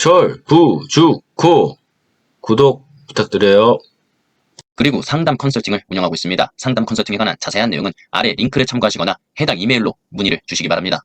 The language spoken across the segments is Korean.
철부주 코 구독 부탁드려요. 그리고 상담 컨설팅을 운영하고 있습니다. 상담 컨설팅에 관한 자세한 내용은 아래 링크를 참고하시거나 해당 이메일로 문의를 주시기 바랍니다.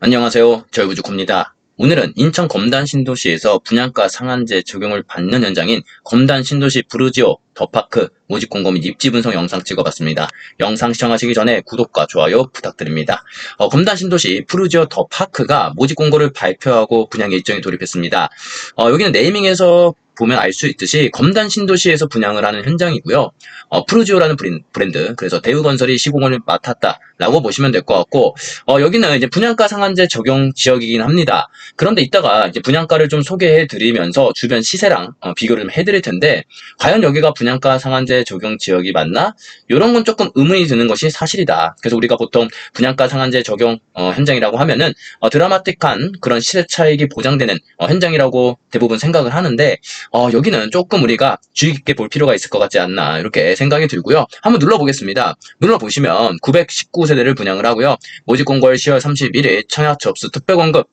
안녕하세요. 절구주코입니다. 오늘은 인천 검단 신도시에서 분양가 상한제 적용을 받는 현장인 검단 신도시 부르지오 더파크 모집 공고 및 입지 분석 영상 찍어봤습니다. 영상 시청하시기 전에 구독과 좋아요 부탁드립니다. 어, 검단 신도시 푸르지오 더파크가 모집 공고를 발표하고 분양 일정에 돌입했습니다. 어, 여기는 네이밍에서 보면 알 수 있듯이 검단 신도시에서 분양을 하는 현장이고요. 어, 푸르지오라는 브린- 브랜드, 그래서 대우건설이 시공을 맡았다라고 보시면 될 것 같고, 어, 여기는 이제 분양가 상한제 적용 지역이긴 합니다. 그런데 이따가 이제 분양가를 좀 소개해 드리면서 주변 시세랑 어, 비교를 좀 해드릴 텐데, 과연 여기가 분양가 상한제 적용 지역이 맞나? 이런 건 조금 의문이 드는 것이 사실이다. 그래서 우리가 보통 분양가 상한제 적용 어, 현장이라고 하면은 어, 드라마틱한 그런 시세 차익이 보장되는 어, 현장이라고 대부분 생각을 하는데, 어, 여기는 조금 우리가 주의 깊게 볼 필요가 있을 것 같지 않나 이렇게 생각이 들고요. 한번 눌러보겠습니다. 눌러보시면 919세대를 분양을 하고요. 모집 공고일 10월 31일 청약 접수 특별 공급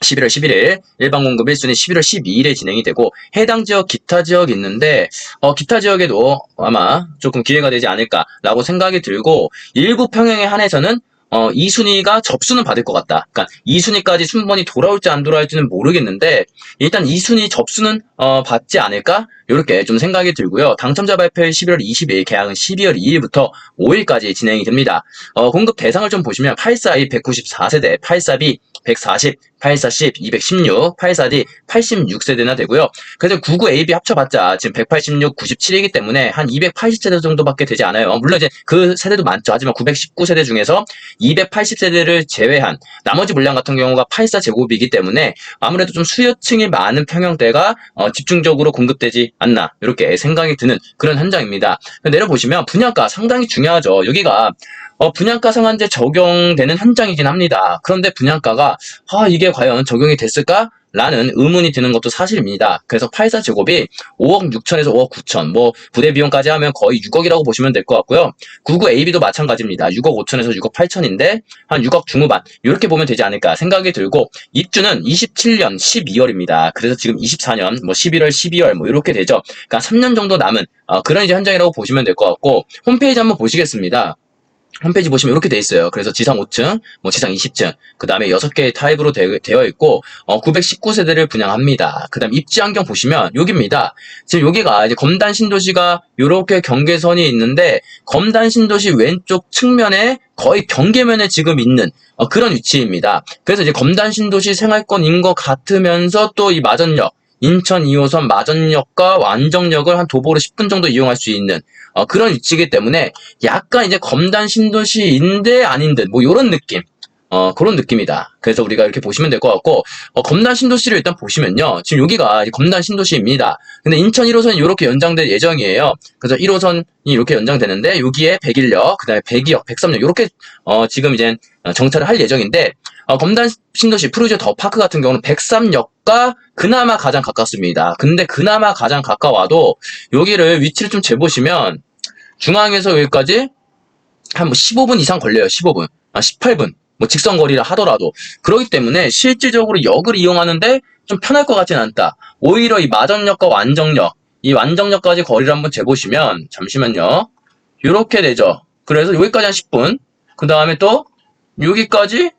11월 11일 일반 공급 1순위 11월 12일에 진행이 되고 해당 지역 기타 지역 있는데 어, 기타 지역에도 아마 조금 기회가 되지 않을까라고 생각이 들고 일부 평형에 한해서는 어, 2순위가 접수는 받을 것 같다. 그러니까 2순위까지 순번이 돌아올지 안 돌아올지는 모르겠는데 일단 2순위 접수는 어, 받지 않을까? 이렇게 좀 생각이 들고요. 당첨자 발표일 11월 20일, 계약은 12월 2일부터 5일까지 진행이 됩니다. 어, 공급 대상을 좀 보시면 842 194세대, 842 140, 840, 216, 842 86세대나 되고요. 그래서 99 AB 합쳐봤자 지금 186, 97이기 때문에 한 280세대 정도밖에 되지 않아요. 물론 이제 그 세대도 많죠. 하지만 919세대 중에서 280세대를 제외한 나머지 물량 같은 경우가 84제곱이기 때문에 아무래도 좀 수요층이 많은 평형대가 어, 집중적으로 공급되지 않나 이렇게 생각이 드는 그런 현장입니다. 내려보시면 분양가 상당히 중요하죠. 여기가 어, 분양가 상한제 적용되는 현장이긴 합니다. 그런데 분양가가 아, 이게 과연 적용이 됐을까? 라는 의문이 드는 것도 사실입니다. 그래서 84제곱이 5억 6천에서 5억 9천, 뭐 부대 비용까지 하면 거의 6억이라고 보시면 될 것 같고요. 99 AB도 마찬가지입니다. 6억 5천에서 6억 8천인데 한 6억 중후반 이렇게 보면 되지 않을까 생각이 들고 입주는 27년 12월입니다. 그래서 지금 24년 뭐 11월 12월 뭐 이렇게 되죠. 그러니까 3년 정도 남은 어, 그런 이제 현장이라고 보시면 될 것 같고 홈페이지 한번 보시겠습니다. 홈페이지 보시면 이렇게 돼 있어요. 그래서 지상 5층, 뭐 지상 20층, 그 다음에 6개의 타입으로 되, 어 있고, 어, 919세대를 분양합니다. 그 다음 입지 환경 보시면 여기입니다. 지금 여기가 이제 검단 신도시가 이렇게 경계선이 있는데, 검단 신도시 왼쪽 측면에 거의 경계면에 지금 있는 어, 그런 위치입니다. 그래서 이제 검단 신도시 생활권인 것 같으면서 또 이 마전역, 인천 2호선 마전역과 완정역을 한 도보로 10분 정도 이용할 수 있는 어, 그런 위치이기 때문에 약간 이제 검단 신도시인데 아닌 듯 뭐 이런 느낌 어 그런 느낌이다. 그래서 우리가 이렇게 보시면 될 것 같고 어, 검단 신도시를 일단 보시면요. 지금 여기가 검단 신도시입니다. 근데 인천 1호선이 이렇게 연장될 예정이에요. 그래서 1호선이 이렇게 연장되는데 여기에 101역, 그 다음에 102역, 103역 이렇게 어, 지금 이제 어, 정차를 할 예정인데 어, 검단 신도시 푸르지오 더 파크 같은 경우는 103역과 그나마 가장 가깝습니다. 근데 그나마 가장 가까워도 여기를 위치를 좀 재보시면 중앙에서 여기까지 한 뭐 15분 이상 걸려요. 15분. 아, 18분. 뭐 직선 거리를 하더라도. 그렇기 때문에 실질적으로 역을 이용하는데 좀 편할 것 같지는 않다. 오히려 이 마전역과 완정역, 이 완정역까지 거리를 한번 재보시면, 잠시만요. 이렇게 되죠. 그래서 여기까지 한 10분. 그 다음에 또, 여기까지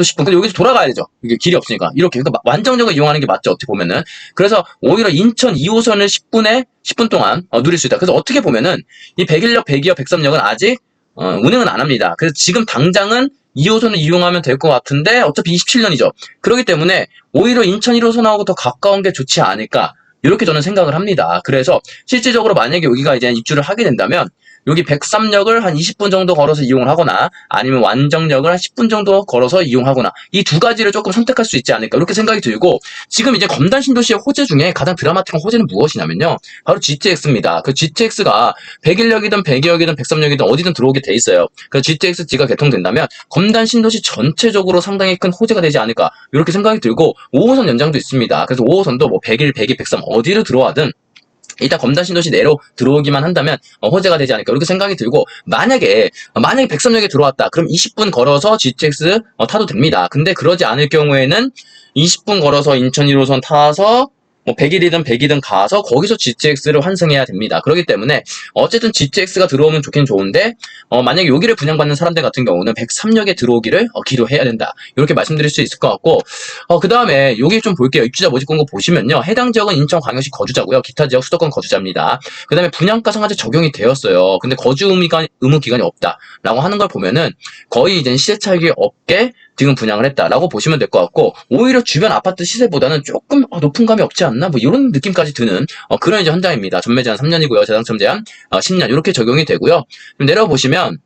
또 10분. 근데 여기서 돌아가야 되죠. 이게 길이 없으니까. 이렇게. 그러니까 완정역을 이용하는 게 맞죠. 어떻게 보면은. 그래서 오히려 인천 2호선을 10분에, 10분 동안 어, 누릴 수 있다. 그래서 어떻게 보면은 이 101역, 102역, 103역은 아직 어, 운행은 안 합니다. 그래서 지금 당장은 2호선을 이용하면 될 것 같은데 어차피 27년이죠. 그렇기 때문에 오히려 인천 1호선하고 더 가까운 게 좋지 않을까. 이렇게 저는 생각을 합니다. 그래서 실질적으로 만약에 여기가 이제 입주를 하게 된다면 여기 103역을 한 20분 정도 걸어서 이용을 하거나 아니면 완정역을 한 10분 정도 걸어서 이용하거나 이 두 가지를 조금 선택할 수 있지 않을까 이렇게 생각이 들고 지금 이제 검단 신도시의 호재 중에 가장 드라마틱한 호재는 무엇이냐면요. 바로 GTX입니다. 그 GTX가 101역이든 102역이든 103역이든 어디든 들어오게 돼 있어요. 그래서 GTX가 개통된다면 검단 신도시 전체적으로 상당히 큰 호재가 되지 않을까 이렇게 생각이 들고 5호선 연장도 있습니다. 그래서 5호선도 뭐 101, 102, 103 어디로 들어와든 일단 검단 신도시 내로 들어오기만 한다면 어, 호재가 되지 않을까 이렇게 생각이 들고 만약에 어, 만약에 백삼역에 들어왔다 그럼 20분 걸어서 GTX 어, 타도 됩니다. 근데 그러지 않을 경우에는 20분 걸어서 인천 1호선 타서 뭐 100일이든 100이든 가서 거기서 GTX를 환승해야 됩니다. 그렇기 때문에 어쨌든 GTX가 들어오면 좋긴 좋은데 어, 만약에 여기를 분양받는 사람들 같은 경우는 103역에 들어오기를 어, 기도해야 된다. 이렇게 말씀드릴 수 있을 것 같고 어, 그 다음에 여기 좀 볼게요. 입주자 모집 공고 보시면요. 해당 지역은 인천광역시 거주자고요. 기타 지역 수도권 거주자입니다. 그 다음에 분양가 상한제 적용이 되었어요. 근데 거주 의무 기간, 의무 기간이 없다라고 하는 걸 보면은 거의 이제 시세 차익이 없게 지금 분양을 했다라고 보시면 될 것 같고 오히려 주변 아파트 시세보다는 조금 어, 높은 감이 없지 않나 뭐 이런 느낌까지 드는 어, 그런 이제 현장입니다. 전매 제한 3년이고요. 재당첨 제한 어, 10년 이렇게 적용이 되고요. 좀 내려 보시면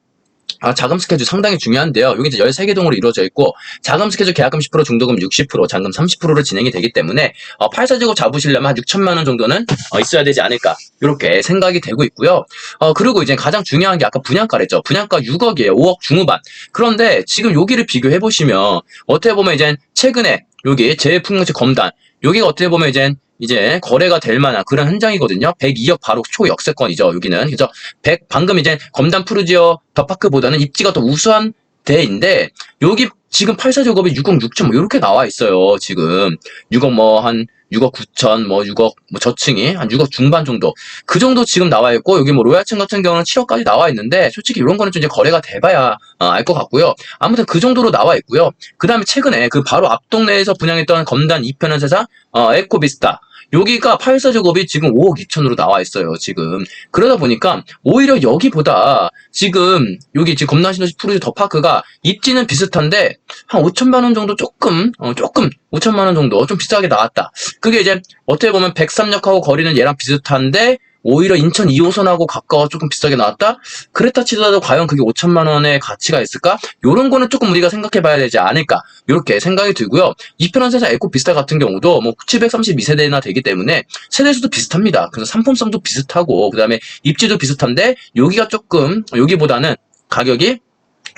아, 자금 스케줄 상당히 중요한데요. 여기 이제 13개 동으로 이루어져 있고, 자금 스케줄 계약금 10%, 중도금 60%, 잔금 30%로 진행이 되기 때문에, 어, 8사제곱 잡으시려면 한 6천만 원 정도는 어, 있어야 되지 않을까. 이렇게 생각이 되고 있고요. 어, 그리고 이제 가장 중요한 게 아까 분양가랬죠. 분양가 6억이에요. 5억 중후반. 그런데 지금 여기를 비교해 보시면, 어떻게 보면 이제 최근에 여기 제풍경채 검단, 여기가 어떻게 보면 이제 이제 거래가 될 만한 그런 현장이거든요. 102억 바로 초역세권이죠. 여기는. 그죠? 100 방금 이제 검단 푸르지오 더파크보다는 입지가 더 우수한 데인데 여기 지금 84작업이 6억 6천 뭐 이렇게 나와 있어요. 지금 6억 뭐 한 6억 9천 뭐 6억 뭐 저층이 한 6억 중반 정도 그 정도 지금 나와 있고 여기 뭐 로얄층 같은 경우는 7억까지 나와 있는데 솔직히 이런 거는 좀 이제 거래가 돼봐야 어, 알것 같고요. 아무튼 그 정도로 나와 있고요. 그 다음에 최근에 그 바로 앞 동네에서 분양했던 검단 2편은 세상 어, 에코비스타 여기가 84제곱이 지금 5억 2천으로 나와 있어요, 지금. 그러다 보니까 오히려 여기보다 지금 여기 지금 검나시노시 푸르지 더파크가 입지는 비슷한데 한 5천만 원 정도 조금 어, 조금 5천만 원 정도 좀 비싸게 나왔다. 그게 이제 어떻게 보면 103역하고 거리는 얘랑 비슷한데 오히려 인천 2호선하고 가까워 조금 비싸게 나왔다? 그랬다 치더라도 과연 그게 5천만 원의 가치가 있을까? 요런 거는 조금 우리가 생각해 봐야 되지 않을까? 이렇게 생각이 들고요. 이편한 세상 에코 비스타 같은 경우도 뭐 732세대나 되기 때문에 세대수도 비슷합니다. 그래서 상품성도 비슷하고 그다음에 입지도 비슷한데 여기가 조금 여기보다는 가격이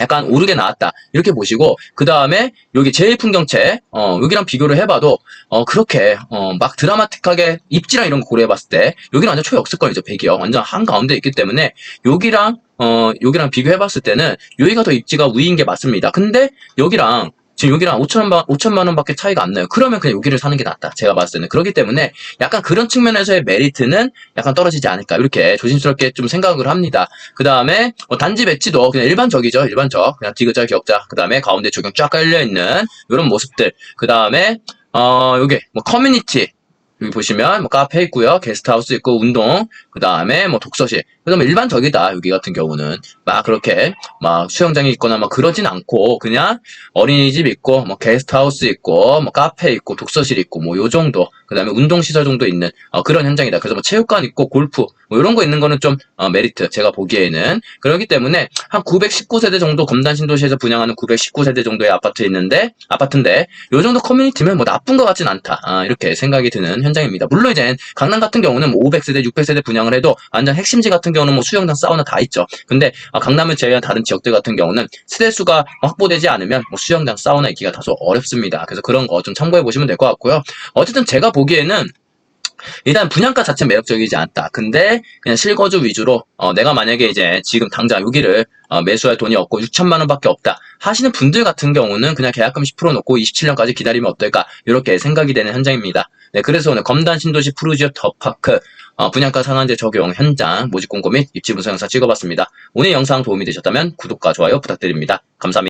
약간 오르게 나왔다. 이렇게 보시고 그 다음에 여기 제일 풍경채 어 여기랑 비교를 해봐도 어 그렇게 어 막 드라마틱하게 입지랑 이런 거 고려해봤을 때 여기는 완전 초역세권이죠 100이요. 완전 한 가운데 있기 때문에 여기랑 어 여기랑 비교해봤을 때는 여기가 더 입지가 우위인 게 맞습니다. 근데 여기랑 지금 여기랑 5천만 원, 5천만 원밖에 차이가 안 나요. 그러면 그냥 여기를 사는 게 낫다. 제가 봤을 때는. 그렇기 때문에 약간 그런 측면에서의 메리트는 약간 떨어지지 않을까. 이렇게 조심스럽게 좀 생각을 합니다. 그 다음에 단지 배치도 그냥 일반적이죠. 일반적. 그냥 디귿자 기억자. 그 다음에 가운데 조경 쫙 깔려있는 이런 모습들. 그 다음에 어, 요게 뭐 커뮤니티. 여기 보시면 뭐 카페 있고요, 게스트하우스 있고 운동, 그 다음에 뭐 독서실, 그다음에 일반적이다 여기 같은 경우는 막 그렇게 막 수영장이 있거나 막 그러진 않고 그냥 어린이집 있고 뭐 게스트하우스 있고 뭐 카페 있고 독서실 있고 뭐 요 정도, 그다음에 운동 시설 정도 있는 어, 그런 현장이다. 그래서 뭐 체육관 있고 골프 뭐 이런 거 있는 거는 좀 어, 메리트 제가 보기에는 그렇기 때문에 한 919세대 정도 검단 신도시에서 분양하는 919세대 정도의 아파트 있는데 아파트인데 요 정도 커뮤니티면 뭐 나쁜 것 같진 않다 아, 이렇게 생각이 드는 현장입니다. 물론 이제 강남 같은 경우는 뭐 500세대, 600세대 분양을 해도 완전 핵심지 같은 경우는 뭐 수영장, 사우나 다 있죠. 근데 아, 강남을 제외한 다른 지역들 같은 경우는 세대 수가 확보되지 않으면 뭐 수영장, 사우나 있기가 다소 어렵습니다. 그래서 그런 거 좀 참고해 보시면 될 것 같고요. 어쨌든 제가 보기에는 일단 분양가 자체 매력적이지 않다. 근데 그냥 실거주 위주로 어, 내가 만약에 이제 지금 당장 여기를 어, 매수할 돈이 없고 6천만 원밖에 없다 하시는 분들 같은 경우는 그냥 계약금 10% 놓고 27년까지 기다리면 어떨까 이렇게 생각이 되는 현장입니다. 네, 그래서 오늘 검단 신도시 푸르지오 더파크 어, 분양가 상한제 적용 현장 모집 공고 및 입지 분석 영상 찍어봤습니다. 오늘 영상 도움이 되셨다면 구독과 좋아요 부탁드립니다. 감사합니다.